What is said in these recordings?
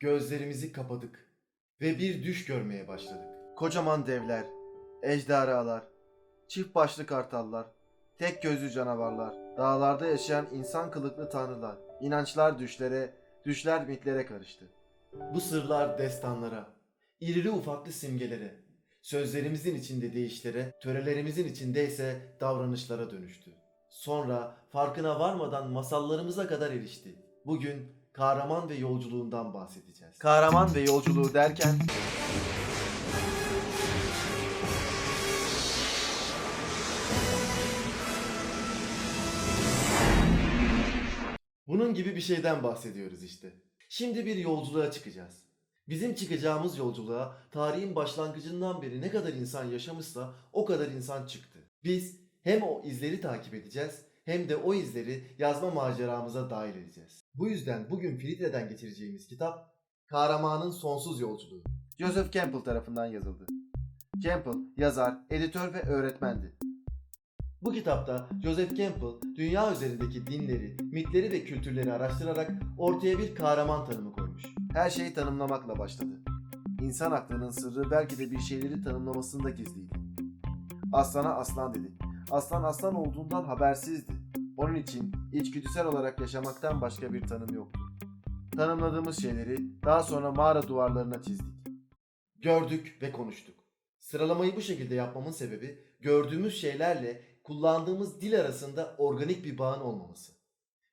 Gözlerimizi kapadık ve bir düş görmeye başladık. Kocaman devler, ejderhalar, çift başlı kartallar, tek gözlü canavarlar, dağlarda yaşayan insan kılıklı tanrılar, inançlar düşlere, düşler mitlere karıştı. Bu sırlar destanlara, irili ufaklı simgelere, sözlerimizin içinde deyişlere, törelerimizin içinde ise davranışlara dönüştü. Sonra farkına varmadan masallarımıza kadar erişti. Bugün kahraman ve yolculuğundan bahsedeceğiz. Kahraman ve yolculuğu derken Bunun gibi bir şeyden bahsediyoruz işte. Şimdi bir yolculuğa çıkacağız. Bizim çıkacağımız yolculuğa tarihin başlangıcından beri ne kadar insan yaşamışsa o kadar insan çıktı. Biz hem o izleri takip edeceğiz hem de o izleri yazma maceramıza dahil edeceğiz. Bu yüzden bugün filtreden geçireceğimiz kitap Kahramanın Sonsuz Yolculuğu. Joseph Campbell tarafından yazıldı. Campbell yazar, editör ve öğretmendi. Bu kitapta Joseph Campbell dünya üzerindeki dinleri, mitleri ve kültürleri araştırarak ortaya bir kahraman tanımı koymuş. Her şey tanımlamakla başladı. İnsan aklının sırrı belki de bir şeyleri tanımlamasında gizliydi. Aslana aslan dedi. Aslan aslan olduğundan habersizdi. Onun için içgüdüsel olarak yaşamaktan başka bir tanım yoktu. Tanımladığımız şeyleri daha sonra mağara duvarlarına çizdik. Gördük ve konuştuk. Sıralamayı bu şekilde yapmamın sebebi gördüğümüz şeylerle kullandığımız dil arasında organik bir bağın olmaması.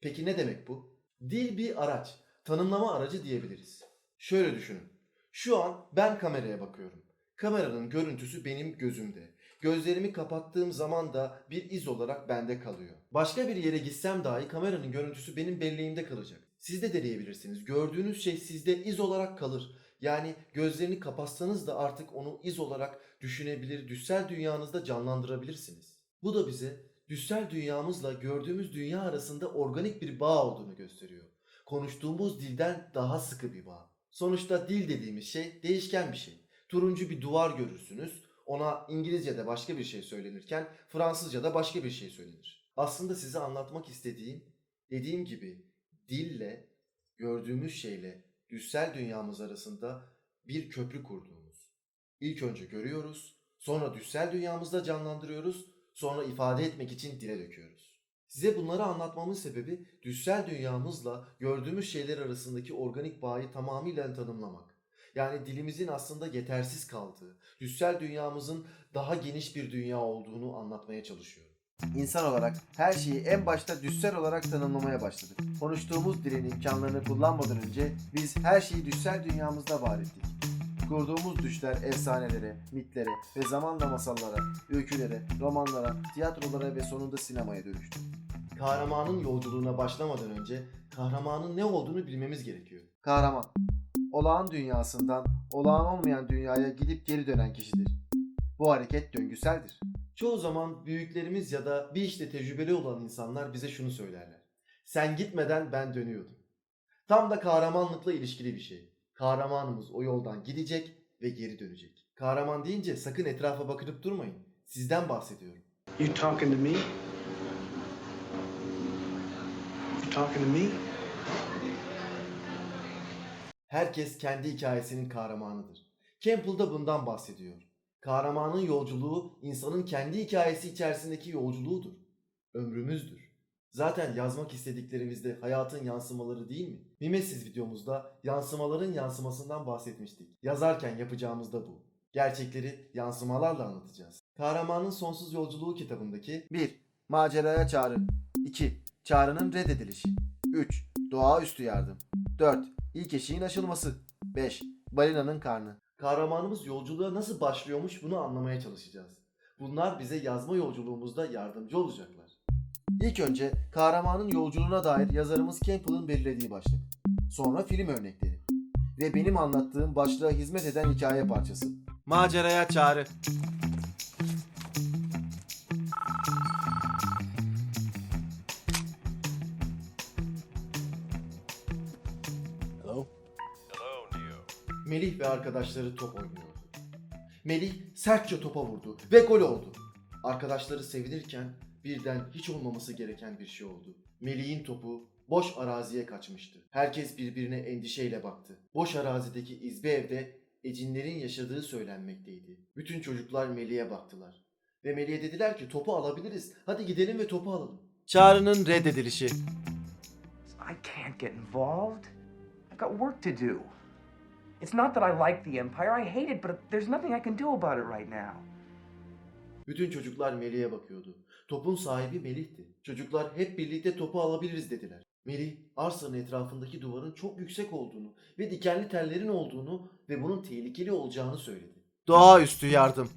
Peki ne demek bu? Dil bir araç, tanımlama aracı diyebiliriz. Şöyle düşünün. Şu an ben kameraya bakıyorum. Kameranın görüntüsü benim gözümde. Gözlerimi kapattığım zaman da bir iz olarak bende kalıyor. Başka bir yere gitsem dahi kameranın görüntüsü benim belleğimde kalacak. Siz de deneyebilirsiniz. Gördüğünüz şey sizde iz olarak kalır. Yani gözlerini kapatsanız da artık onu iz olarak düşünebilir, düşsel dünyanızda canlandırabilirsiniz. Bu da bize düşsel dünyamızla gördüğümüz dünya arasında organik bir bağ olduğunu gösteriyor. Konuştuğumuz dilden daha sıkı bir bağ. Sonuçta dil dediğimiz şey değişken bir şey. Turuncu bir duvar görürsünüz. Ona İngilizce'de başka bir şey söylenirken Fransızca'da başka bir şey söylenir. Aslında size anlatmak istediğim, dediğim gibi dille, gördüğümüz şeyle düşsel dünyamız arasında bir köprü kurduğumuz. İlk önce görüyoruz, sonra düşsel dünyamızda canlandırıyoruz, sonra ifade etmek için dile döküyoruz. Size bunları anlatmamın sebebi düşsel dünyamızla gördüğümüz şeyler arasındaki organik bağı tamamıyla tanımlamak. Yani dilimizin aslında yetersiz kaldığı, düşsel dünyamızın daha geniş bir dünya olduğunu anlatmaya çalışıyorum. İnsan olarak her şeyi en başta düşsel olarak tanımlamaya başladık. Konuştuğumuz dilin imkanlarını kullanmadan önce biz her şeyi düşsel dünyamızda var ettik. Kurduğumuz düşler efsanelere, mitlere ve zamanla masallara, öykülere, romanlara, tiyatrolara ve sonunda sinemaya dönüştü. Kahramanın yolculuğuna başlamadan önce kahramanın ne olduğunu bilmemiz gerekiyor. Kahraman, olağan dünyasından olağan olmayan dünyaya gidip geri dönen kişidir. Bu hareket döngüseldir. Çoğu zaman büyüklerimiz ya da bir işte tecrübeli olan insanlar bize şunu söylerler. Sen gitmeden ben dönüyordum. Tam da kahramanlıkla ilişkili bir şey. Kahramanımız o yoldan gidecek ve geri dönecek. Kahraman deyince sakın etrafa bakınıp durmayın. Sizden bahsediyorum. You talking to me? You talking to me? Herkes kendi hikayesinin kahramanıdır. Campbell da bundan bahsediyor. Kahramanın yolculuğu insanın kendi hikayesi içerisindeki yolculuğudur. Ömrümüzdür. Zaten yazmak istediklerimizde hayatın yansımaları değil mi? Mimesis videomuzda yansımaların yansımasından bahsetmiştik. Yazarken yapacağımız da bu. Gerçekleri yansımalarla anlatacağız. Kahramanın Sonsuz Yolculuğu kitabındaki 1. Maceraya çağrı 2. Çağrının reddedilişi 3. Doğaüstü yardım 4. İlk eşiğin aşılması 5. Balinanın karnı Kahramanımız yolculuğa nasıl başlıyormuş bunu anlamaya çalışacağız. Bunlar bize yazma yolculuğumuzda yardımcı olacaklar. İlk önce kahramanın yolculuğuna dair yazarımız Campbell'ın belirlediği başlık. Sonra film örnekleri. Ve benim anlattığım başlığa hizmet eden hikaye parçası. Maceraya çağrı. Melih ve arkadaşları top oynuyordu. Melih sertçe topa vurdu ve gol oldu. Arkadaşları sevinirken birden hiç olmaması gereken bir şey oldu. Melih'in topu boş araziye kaçmıştı. Herkes birbirine endişeyle baktı. Boş arazideki izbe evde ecinlerin yaşadığı söylenmekteydi. Bütün çocuklar Melih'e baktılar. Ve Melih'e dediler ki topu alabiliriz. Hadi gidelim ve topu alalım. Çağrı'nın reddedilişi. I can't get involved. I've got work to do. It's not that I like the Empire, I hate it, but there's nothing I can do about it right now. Bütün çocuklar Melih'e bakıyordu. Topun sahibi Melih'ti. Çocuklar hep birlikte topu alabiliriz dediler. Melih, arsanın etrafındaki duvarın çok yüksek olduğunu ve dikenli tellerin olduğunu ve bunun tehlikeli olacağını söyledi. Doğaüstü yardım.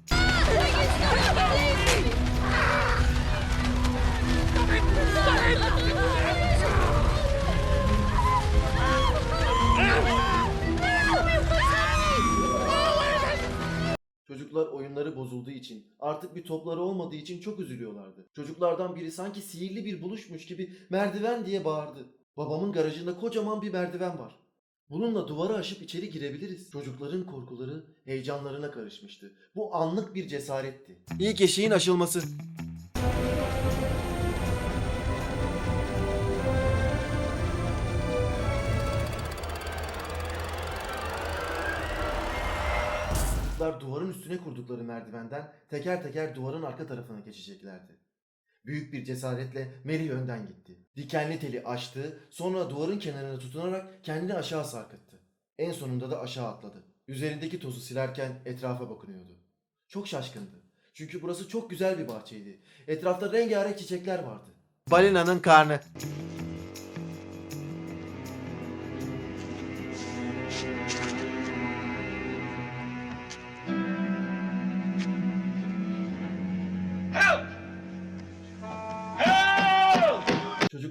Çocuklar oyunları bozulduğu için, artık bir topları olmadığı için çok üzülüyorlardı. Çocuklardan biri sanki sihirli bir buluşmuş gibi merdiven diye bağırdı. Babamın garajında kocaman bir merdiven var. Bununla duvarı aşıp içeri girebiliriz. Çocukların korkuları heyecanlarına karışmıştı. Bu anlık bir cesaretti. İlk eşiğin aşılması. Çocuklar duvarın üstüne kurdukları merdivenden teker teker duvarın arka tarafına geçeceklerdi. Büyük bir cesaretle Mary önden gitti. Dikenli teli açtı, sonra duvarın kenarına tutunarak kendini aşağı sarkıttı. En sonunda da aşağı atladı. Üzerindeki tozu silerken etrafa bakınıyordu. Çok şaşkındı. Çünkü burası çok güzel bir bahçeydi. Etrafta rengarenk çiçekler vardı. Balinanın karnı.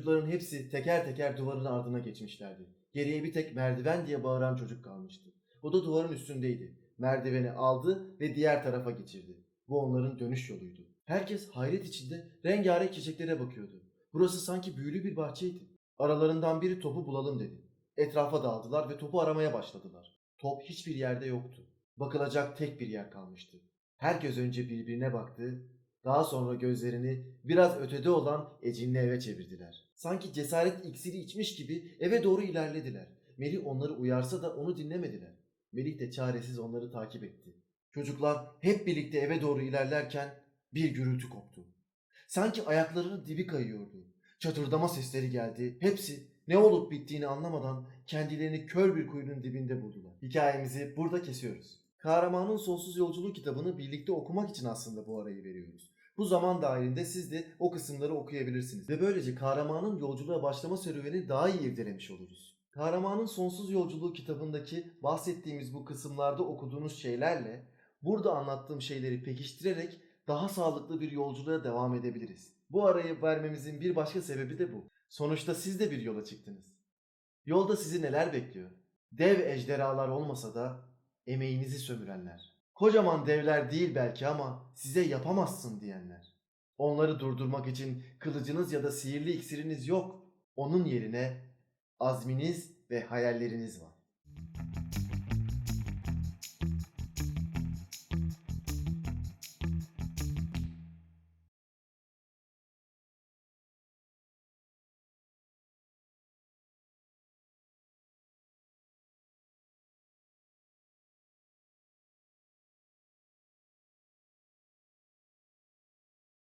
Çocukların hepsi teker teker duvarın ardına geçmişlerdi. Geriye bir tek merdiven diye bağıran çocuk kalmıştı. O da duvarın üstündeydi. Merdiveni aldı ve diğer tarafa geçirdi. Bu onların dönüş yoluydu. Herkes hayret içinde rengarenk çiçeklere bakıyordu. Burası sanki büyülü bir bahçeydi. Aralarından biri topu bulalım dedi. Etrafa dağıldılar ve topu aramaya başladılar. Top hiçbir yerde yoktu. Bakılacak tek bir yer kalmıştı. Herkes önce birbirine baktı, daha sonra gözlerini biraz ötede olan Ecin'le eve çevirdiler. Sanki cesaret iksiri içmiş gibi eve doğru ilerlediler. Melih onları uyarsa da onu dinlemediler. Melih de çaresiz onları takip etti. Çocuklar hep birlikte eve doğru ilerlerken bir gürültü koptu. Sanki ayaklarının dibi kayıyordu. Çatırdama sesleri geldi. Hepsi ne olup bittiğini anlamadan kendilerini kör bir kuyunun dibinde buldular. Hikayemizi burada kesiyoruz. Kahramanın Sonsuz Yolculuğu kitabını birlikte okumak için aslında bu arayı veriyoruz. Bu zaman dahilinde siz de o kısımları okuyabilirsiniz. Ve böylece kahramanın yolculuğa başlama serüveni daha iyi irdelemiş oluruz. Kahramanın Sonsuz Yolculuğu kitabındaki bahsettiğimiz bu kısımlarda okuduğunuz şeylerle burada anlattığım şeyleri pekiştirerek daha sağlıklı bir yolculuğa devam edebiliriz. Bu arayı vermemizin bir başka sebebi de bu. Sonuçta siz de bir yola çıktınız. Yolda sizi neler bekliyor? Dev ejderhalar olmasa da emeğinizi sömürenler. Kocaman devler değil belki ama size yapamazsın diyenler. Onları durdurmak için kılıcınız ya da sihirli iksiriniz yok. Onun yerine azminiz ve hayalleriniz var.